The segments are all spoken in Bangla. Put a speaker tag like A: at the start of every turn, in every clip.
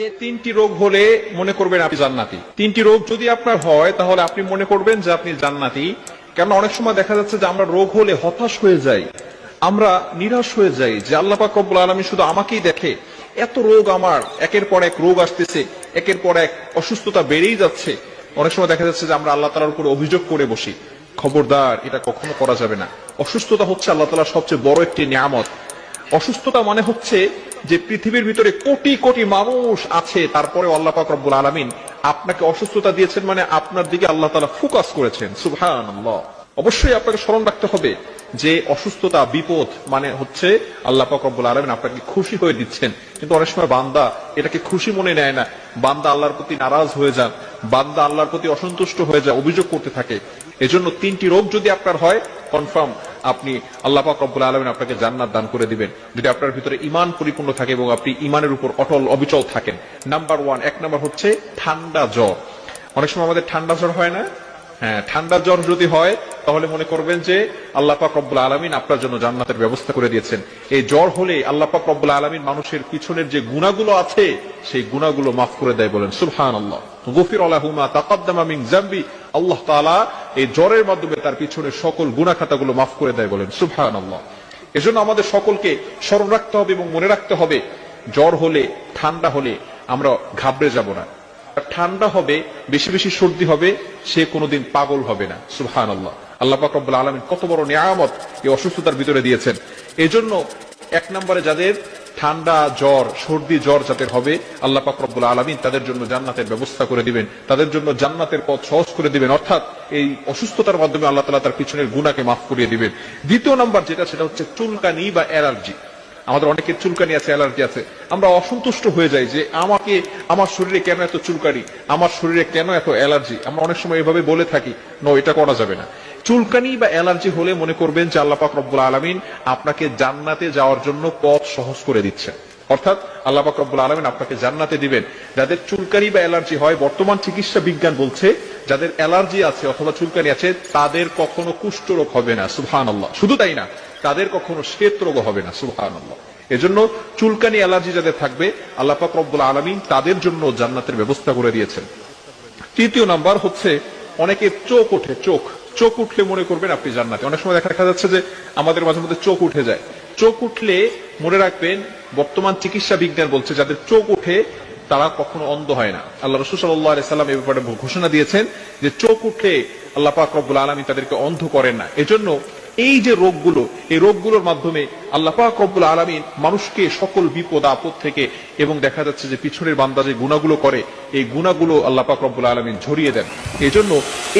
A: যে তিনটি রোগ হলে মনে করবেন আপনি জান্নাতি। তিনটি রোগ যদি আপনার হয়, তাহলে আপনি মনে করবেন যে আপনি জান্নাতি। কেন অনেক সময় দেখা যাচ্ছে যে আমরা রোগ হলে হতাশ হয়ে যাই, আমরা নিরাশ হয়ে যাই, যে আল্লাহ পাক আলমী শুধু আমাকেই দেখে। এত রোগ আমার, একের পর এক রোগ আসতেছে, একের পর এক অসুস্থতা বেড়েই যাচ্ছে। অনেক সময় দেখা যাচ্ছে যে আমরা আল্লাহ তালার উপরে অভিযোগ করে বসি। খবরদার, এটা কখনো করা যাবে না। অসুস্থতা হচ্ছে আল্লাহ তালার সবচেয়ে বড় একটি নিয়ামত। অসুস্থতা মানে হচ্ছে যে পৃথিবীর ভিতরে কোটি কোটি মানুষ আছে তারপরে আল্লাহ পাক রব্বুল আলমিন আপনাকে অসুস্থতা দিয়েছেন মানে আপনার দিকে আল্লাহ তালা ফোকাস করেছেন। সুবহান অবশ্যই আপনাকে স্মরণ রাখতে হবে যে অসুস্থতা, বিপদ মানে হচ্ছে আল্লাহ পাক রব্বুল আলমিন আপনাকে খুশি হয়ে দিচ্ছেন। কিন্তু অনেক সময় বান্দা এটাকে খুশি মনে নেয় না। বান্দা আল্লাহর প্রতি নারাজ হয়ে যান, বান্দা আল্লাহর প্রতি অসন্তুষ্ট হয়ে যায়, অভিযোগ করতে থাকে। এজন্য তিনটি রোগ যদি আপনার হয় কনফার্ম আপনি আল্লাহ পাক রব্বুল আলমিন আপনাকে জান্নাত দান করে দিবেন। যদি আপনার ভিতরে ইমান পরিপূর্ণ থাকে এবং আপনি ইমানের উপর অটল, অবিচল থাকেন। নাম্বার ওয়ান এক নাম্বার হচ্ছে ঠান্ডা জ্বর। অনেক সময় আমাদের ঠান্ডা জ্বর হয় না? হ্যাঁ ঠান্ডা জ্বর যদি হয় তাহলে মনে করবেন যে আল্লাহ পাক রব্বুল আলমিন আপনার জন্য জান্নাতের ব্যবস্থা করে দিয়েছেন। এই জ্বর হলে আল্লাহ পাক রব্বুল আলমিন মানুষের পিছনের যে গুণাগুলো আছে, সেই গুণাগুলো মাফ করে দেয় বলেন সুবহান আল্লাহ গফির আলাহুমা তাকাদ্দামা মিন জাম্বি আল্লাহ তাআলা এই জ্বরের মাধ্যমে তার পিছনের সকল গুনাহ খাতাগুলো মাফ করে দেয় বলেন সুবহান আল্লাহ এজন্য আমাদের সকলকে স্মরণ রাখতে হবে এবং মনে রাখতে হবে, জ্বর হলে, ঠান্ডা হলে আমরা ঘাবড়ে যাব না। ঠান্ডা হবে, বেশি বেশি সর্দি হবে, সে কোনোদিন পাগল হবে না। সুবহান আল্লাহ আল্লাহ পাক রব্বুল আলমিন কত বড় নিয়ামত এই অসুস্থতার ভিতরে দিয়েছেন। এজন্য এক নম্বরে যাদের ঠান্ডা, জ্বর, সর্দি, জ্বর যাদের হবে, আল্লাহ পাক রব্বুল আলমিন তাদের জন্য জান্নাতের ব্যবস্থা করে দিবেন। তাদের জন্য জান্নাতের পথ সহজ করে দিবেন। অর্থাৎ এই অসুস্থতার মাধ্যমে আল্লাহ তালা তার পিছনের গুণাকে মাফ করিয়ে দিবেন। দ্বিতীয় নাম্বার যেটা, সেটা হচ্ছে চুলকানি বা অ্যালার্জি। আমাদের অনেকের চুলকানি আছে, অ্যালার্জি আছে। আমরা অসন্তুষ্ট হয়ে যাই যে আমাকে, আমার শরীরে কেন এত চুলকানি? আমার শরীরে কেন এত অ্যালার্জি? আমরা অনেক সময় এভাবে বলে থাকি নো এটা করা যাবে না। চুলকানি বা অ্যালার্জি হলে মনে করবেন যে আল্লাহ পাক রব্বুল আলমিন আপনাকে জান্নাতে যাওয়ার জন্য পথ সহজ করে দিচ্ছেন। অর্থাৎ আল্লাহ পাক রব্বুল আলমিন আপনাকে জান্নাতে দিবেন। যাদের চুলকানি বা অ্যালার্জি হয়, বর্তমান চিকিৎসা বিজ্ঞান বলছে, যাদের অ্যালার্জি আছে অথবা চুলকানি আছে, তাদের কখনো কুষ্ঠ রোগ হবে না সুবহান আল্লাহ শুধু তাই না তাদের কখনো শ্বেত রোগ হবে না আল্লাহ এজন্য চুলকানি অ্যালার্জি যাদের থাকবে, আল্লাহ পাক রব্বুল আলমিন তাদের জন্য জান্নাতের ব্যবস্থা করে দিয়েছেন। তৃতীয় নাম্বার হচ্ছে, অনেকে চোখ ওঠে, চোখ। চোখ উঠলে মনে করবেন আপনি জান্নাতে। অনেক সময় দেখা যাচ্ছে যে আমাদের মাঝে মধ্যে চোখ উঠে যায়। চোখ উঠলে মনে রাখবেন, বর্তমান চিকিৎসা বিজ্ঞান বলছে, যাদের চোখ উঠে তারা কখনো অন্ধ হয় না। আল্লাহ রসুল সাল্লাহ সাল্লাম এ ব্যাপারে ঘোষণা দিয়েছেন যে চোখ উঠলে আল্লাহ পাক রব্বুল আলমী তাদেরকে অন্ধ করেন না। এজন্য এই যে রোগগুলো, এই রোগগুলোর মাধ্যমে আল্লাহ পাক রব্বুল আলমিন মানুষকে সকল বিপদ, আপদ থেকে এবং দেখা যাচ্ছে যে পিছনের বান্দা যে গুণাগুলো করে, এই গুণাগুলো আল্লাহ রব্বুল আলমিন ঝরিয়ে দেন। এই জন্য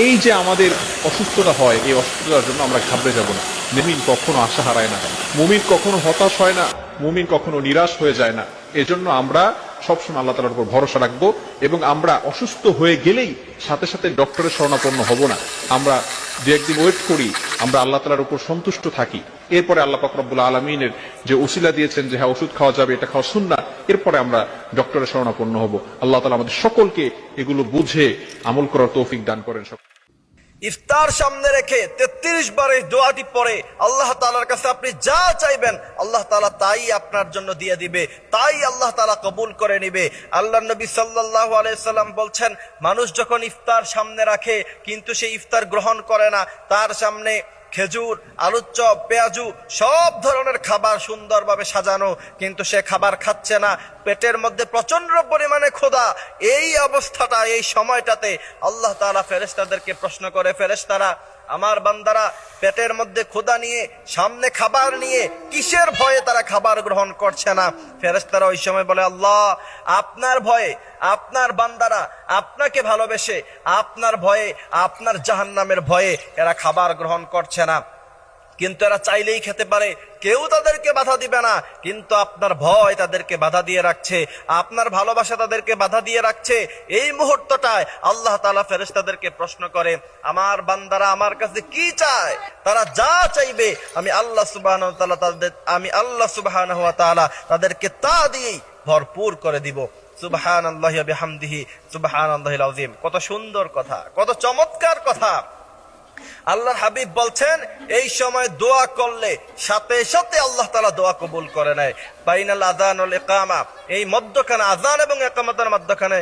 A: এই যে আমাদের অসুস্থতা হয়, এই অসুস্থতার জন্য আমরা ঘাবড়ে যাব না। মুমিন কখনো আশা হারায় না। মুমিন কখনো হতাশ হয় না, মুমিন কখনো নিরাশ হয়ে যায় না। এজন্য আমরা সবসময় আল্লাহ তালার উপর ভরসা রাখব এবং আমরা অসুস্থ হয়ে গেলেই সাথে সাথে ডক্টরের শরণাপন্ন হব না। আমরা দু একদিন ওয়েট করি, আমরা আল্লাহ তালার উপর সন্তুষ্ট থাকি। এরপরে আল্লাহ পাকরবুল্লা আলমিনের যে ওসিলা দিয়েছেন যে হ্যাঁ ওষুধ খাওয়া যাবে, এটা খাওয়া শুননা এরপরে আমরা ডক্টরের শরণাপন্ন হব। আল্লাহ তালা আমাদের সকলকে এগুলো বুঝে আমল করার তৌফিক দান করেন সব
B: ইফতার সামনে রেখে তেত্রিশ বার এই দোয়াটি পরে আল্লাহ তালার কাছে আপনি যা চাইবেন, আল্লাহ তালা তাই আপনার জন্য দিয়ে দিবে, তাই আল্লাহ তালা কবুল করে নিবে। আল্লাহ নবী সাল্লাহ আলাইসাল্লাম বলছেন, মানুষ যখন ইফতার সামনে রাখে, কিন্তু সে ইফতার গ্রহণ করে না, তার সামনে খেজুর, আলুর চপ, পেঁয়াজু, সব ধরনের খাবার সুন্দরভাবে সাজানো, কিন্তু সে খাবার খাচ্ছে না। পেটের মধ্যে প্রচণ্ড পরিমাণে ক্ষুধা। এই অবস্থাটা, এই সময়টাতে আল্লাহ তাআলা ফেরেশতাদেরকে প্রশ্ন করে, ফেরেশতারা, আমার বান্দারা, পেটের মধ্যে ক্ষুধা নিয়ে, সামনে খাবার নিয়ে কিসের ভয়ে তারা খাবার গ্রহণ করছে না? ফেরেশতারা ওই সময় বলে, আল্লাহ, আপনার ভয়ে, আপনার বান্দারা আপনাকে ভালোবেসে, আপনার ভয়ে, আপনার জাহান্নামের ভয়ে এরা খাবার গ্রহণ করছে না। কিন্তু এরা চাইলেই খেতে পারে। কেউ তাদেরকে বাধা দিবে না। কিন্তু আপনার ভয় তাদেরকে বাধা দিয়ে রাখছে। আপনার ভালোবাসা তাদেরকে বাধা দিয়ে রাখছে। এই মুহূর্তটায় আল্লাহ তালা ফেরেশতাদেরকে প্রশ্ন করে, আমার বান্দারা আমার কাছে কি চায়? তারা যা চাইবে, আমি আল্লাহ সুবাহ তাদের, আমি আল্লাহ সুবাহ তাদেরকে তা দিয়েই ভরপুর করে দিব। সুবাহান আল্লাহ বিহামদিহি সুবাহান আল্লাহ কত সুন্দর কথা, কত চমৎকার কথা। আল্লাহর হাবিব বলছেন, এই সময় দোয়া করলে সাথে সাথে আল্লাহ তালা দোয়া কবুল করে নেয়। বাইনাল আজান এই মধ্যখানে আজান এবং একামতের মধ্যখানে